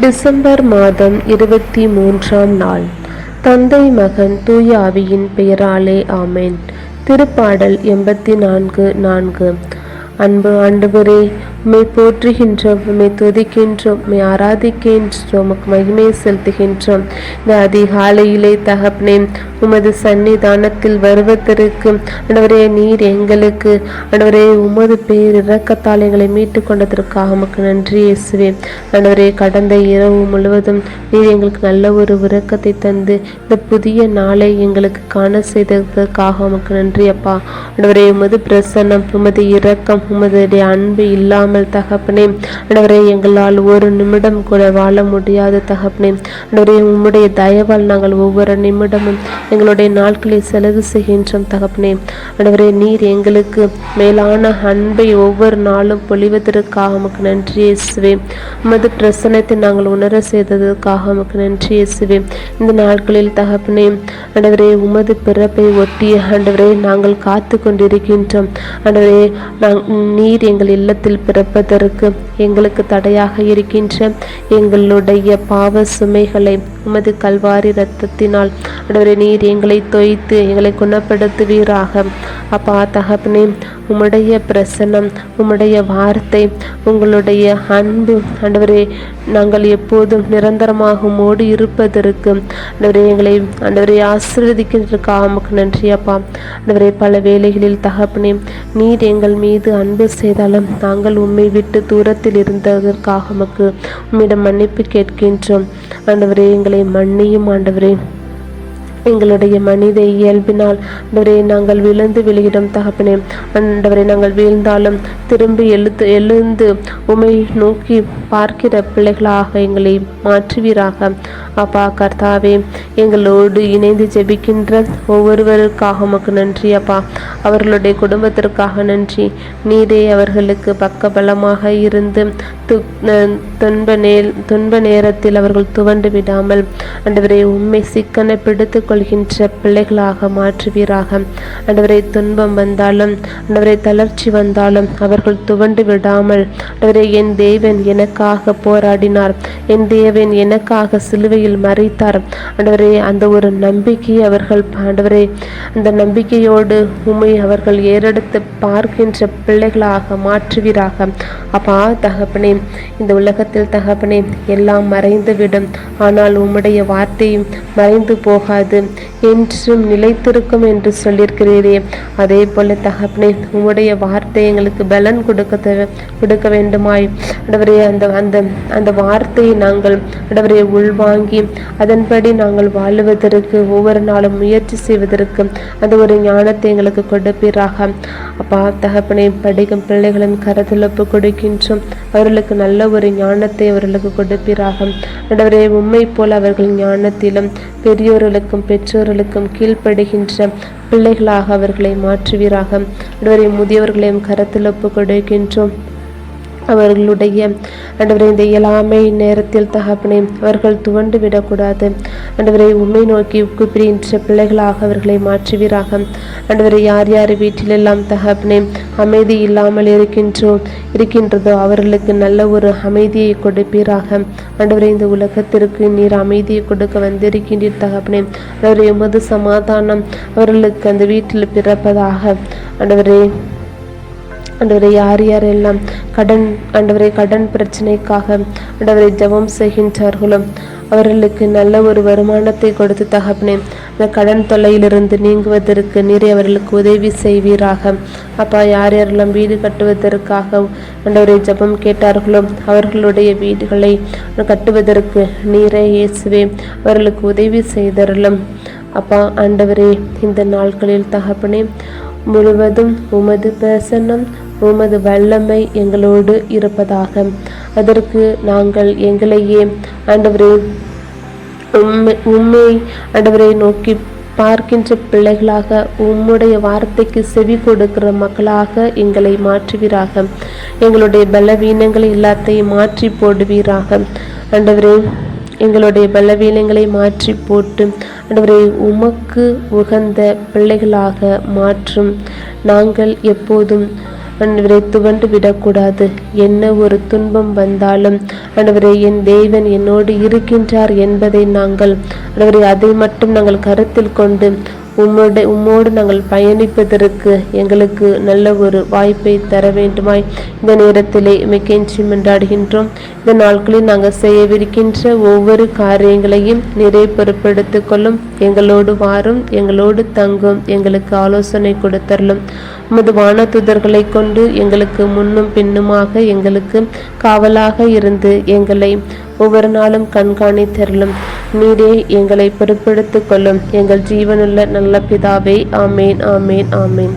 December மாதம் இருபத்தி மூன்றாம் நாள். தந்தை மகன் தூய ஆவியின் பெயராலே ஆமேன். திருப்பாடல் எண்பத்தி நான்கு நான்கு. அன்பு ஆண்டவரே உம்மை போற்றுகின்றோம் உம்மை துதிக்கின்றோம் உம்மை ஆராதிக்கின்றோம் உமக்கு மகிமை செலுத்துகின்றோம். இந்த அதிகாலையிலே தகப்பனே உமது சன்னிதானத்தில் வருவதற்கு ஆண்டவரே நீர் எங்களுக்கு ஆண்டவரே உமது பேர் இறக்கத்தால் எங்களை மீட்டு கொண்டதற்காக உமக்கு நன்றி இயேசுவே. ஆண்டவரே கடந்த இரவு முழுவதும் நீர் எங்களுக்கு நல்ல ஒரு உறக்கத்தை தந்து இந்த புதிய நாளை எங்களுக்கு காண செய்ததற்காக உமக்கு நன்றி அப்பா. ஆண்டவரே உமது பிரசன்னம் உமது இரக்கம் உமதுடைய அன்பு இல்லாமல் தகப்பனே. ஆண்டவரே எங்களால் ஒரு நிமிடம் கூட வாழ முடியாத தகப்பனே. ஆண்டவரே உம்முடைய தயவால் நாங்கள் ஒவ்வொரு நிமிடமும் எங்களுடைய நாட்களை செலவு செய்கின்றோம் தகப்பனே. ஆண்டவரே நீர் எங்களுக்கு மேலான அன்பை ஒவ்வொரு நாளும் பொழிவதற்காக உமக்கு நன்றி இயேசுவே. உமது பிரசனத்தை நாங்கள் உணர செய்ததற்காக உமக்கு நன்றி இயேசுவே. இந்த நாட்களில் தகப்பனே ஆண்டவரே உமது பிறப்பை ஒட்டிய ஆண்டவரே நாங்கள் காத்து கொண்டிருக்கின்றோம் ஆண்டவரே நீர் எங்கள் இல்லத்தில் பிற பிறப்பதற்கு எங்களுக்கு தடையாக இருக்கின்ற எங்களுடைய பாவ சுமைகளை உமது கல்வாரி இரத்தத்தினால் அடவரை நீர் எங்களை தொய்த்து எங்களை குணப்படுத்துவீராக. அப்பா தகப்பனே உம்முடைய பிரசன்னம் உம்முடைய வார்த்தை உங்களுடைய அன்பு ஆண்டவரே நாங்கள் எப்போதும் நிரந்தரமாக மோடி இருப்பதற்கு ஆண்டவரே எங்களை ஆண்டவரை ஆசீர்வதிக்கின்றதுக்காக உமக்கு நன்றி அப்பா. ஆண்டவரே பல வேலைகளில் தகப்பனே நீர் எங்கள் மீது அன்பு செய்தாலும் நாங்கள் உம்மை விட்டு தூரத்தில் இருந்ததற்காக உமக்கு உம்மிடம் மன்னிப்பு கேட்கின்றோம். ஆண்டவரே எங்களை மன்னியும் ஆண்டவரே. எங்களுடைய மனித இயல்பினால். ஆண்டவரே நாங்கள் விழுந்து விழுகிடும் தகப்பனே. அன்றவரை நாங்கள் வீழ்ந்தாலும் திரும்பி எழுத்து எழுந்து உமை நோக்கி பார்க்கிற பிள்ளைகளாக எங்களை மாற்றுவீராக. அப்பா கர்த்தாவே எங்களோடு இணைந்து ஜெபிக்கின்ற ஒவ்வொருவருக்காக உமக்கு நன்றி அப்பா. அவர்களுடைய குடும்பத்திற்காக நன்றி. நீரே அவர்களுக்கு பக்க பலமாக இருந்து து துன்ப நே துன்ப நேரத்தில் அவர்கள் துவண்டு விடாமல். அன்றவரை உண்மை சிக்கனை பிடித்து கொள்கின்ற பிள்ளைகளாக மாற்றுவீராக. அண்டவரை துன்பம் வந்தாலும் அண்டவரை தளர்ச்சி வந்தாலும் அவர்கள் துவண்டு விடாமல் அண்டவரை என் தேவன் எனக்காக போராடினார். என் தேவன் எனக்காக சிலுவையில் மறைத்தார். அண்டவரே அந்த ஒரு நம்பிக்கையை அவர்கள் ஆண்டவரே அந்த நம்பிக்கையோடு உண்மை அவர்கள் ஏறெடுத்து பார்க்கின்ற பிள்ளைகளாக மாற்றுவீராக. அப்பா தகப்பனே இந்த உலகத்தில் தகப்பனே எல்லாம் மறைந்துவிடும். ஆனால் உம்முடைய வார்த்தையும் மறைந்து போகாது. என்றும் நிலைத்திருக்கும் என்று சொல்லியிருக்கிறீரே. அதே போல தகப்பனே உம்முடைய வார்த்தை எங்களுக்கு பலன் கொடுக்க தேவை கொடுக்க வேண்டுமாய் ஆண்டவரே அந்த அந்த அந்த வார்த்தையை நாங்கள் ஆண்டவரே உள்வாங்கி அதன்படி நாங்கள் வாழுவதற்கு ஒவ்வொரு நாளும் முயற்சி செய்வதற்கு அந்த ஒரு ஞானத்தை எங்களுக்கு கொடுப்பீராக. அப்பா தகப்பனை படிக்கும் பிள்ளைகளின் கருத்தில் ஒப்பு கொடுக்கின்றோம். அவர்களுக்கு நல்ல ஒரு ஞானத்தை அவர்களுக்கு கொடுப்பீராக. ஆண்டவரே உண்மை போல அவர்கள் ஞானத்திலும் பெரியோர்களுக்கும் பெற்றோர்களுக்கும் கீழ்ப்படுகின்ற பிள்ளைகளாக அவர்களை மாற்றுவீராக. ஆண்டவரே முதியவர்களையும் கரத்தில் ஒப்புக் கொடுக்கின்றோம் அவர்களுடைய ஆண்டவரை இந்த இயலாமை நேரத்தில் தகப்பனே அவர்கள் துவண்டு விடக்கூடாது ஆண்டவரை உண்மை நோக்கி கூப்பிடுகின்ற பிள்ளைகளாக அவர்களை மாற்றுவீராக. ஆண்டவரை யார் யார் வீட்டிலெல்லாம் தகப்பனே அமைதி இல்லாமல் இருக்கின்றோ இருக்கின்றதோ அவர்களுக்கு நல்ல ஒரு அமைதியை கொடுப்பீராக. ஆண்டவரை இந்த உலகத்திற்கு நீர் அமைதியை கொடுக்க வந்திருக்கின்றீர் தகப்பனே. அவருடைய மது சமாதானம் அவர்களுக்கு அந்த வீட்டில் பிறப்பதாக. ஆண்டவரே ஆண்டவரை யார் யாரெல்லாம் கடன் ஆண்டவரை கடன் பிரச்சனைக்காக ஆண்டவரை ஜெபம் செய்கின்றார்களோ அவர்களுக்கு நல்ல ஒரு வருமானத்தை கொடுத்து தகப்பனே அந்த கடன் தொல்லையிலிருந்து நீங்குவதற்கு நீரை அவர்களுக்கு உதவி செய்வீராக. அப்பா யார் யாரெல்லாம் வீடு கட்டுவதற்காக ஆண்டவரை ஜெபம் கேட்டார்களோ அவர்களுடைய வீடுகளை கட்டுவதற்கு நீரை இயேசுவே அவர்களுக்கு உதவி செய்தருளும். அப்பா ஆண்டவரே இந்த நாட்களில் தகப்பனே முழுவதும் உமது பிரசன்னம் உமது வல்லமை எங்களோடு இருப்பதாக. அதற்கு நாங்கள் எங்களையே ஆண்டவரே உண்மை உண்மை ஆண்டவரை நோக்கி பார்க்கின்ற பிள்ளைகளாக உம்முடைய வார்த்தைக்கு செவி கொடுக்கிற மக்களாக எங்களை மாற்றுவீராக. எங்களுடைய பலவீனங்களை எல்லாத்தையும் மாற்றி போடுவீராக. ஆண்டவரே எங்களுடைய பலவீனங்களை மாற்றி போட்டு ஆண்டவரை உமக்கு உகந்த பிள்ளைகளாக மாற்றும். நாங்கள் எப்போதும் அன்றுவரை துவண்டு விடக்கூடாது. என்ன ஒரு துன்பம் வந்தாலும் அன்றுவரை என் தேவன் என்னோடு இருக்கின்றார் என்பதை நாங்கள் அன்றுவரை அதை மட்டும் நாங்கள் கருத்தில் கொண்டு உம்மோடு உம்மோடு நாங்கள் பயணிப்பதற்கு எங்களுக்கு நல்ல ஒரு வாய்ப்பை தர வேண்டுமாய். இந்த நேரத்திலே மிக்கெஞ்சி மன்றாடுகின்றோம். இந்த நாட்களில் நாங்கள் செய்யவிருக்கின்ற ஒவ்வொரு காரியங்களையும் நிறை பொறுப்பெடுத்துக் கொள்ளும். எங்களோடு வாரும் எங்களோடு தங்கும் எங்களுக்கு ஆலோசனை கொடுத்தரலும். உமது வானத்துதர்களை கொண்டு எங்களுக்கு முன்னும் பின்னுமாக எங்களுக்கு காவலாக இருந்து எங்களை ஒவ்வொரு நாளும் கண்காணித்தரலும். நீரே எங்களை பொருட்படுத்திக் கொள்ளும் எங்கள் ஜீவனுள்ள நல்ல பிதாவே ஆமேன் ஆமேன் ஆமேன்.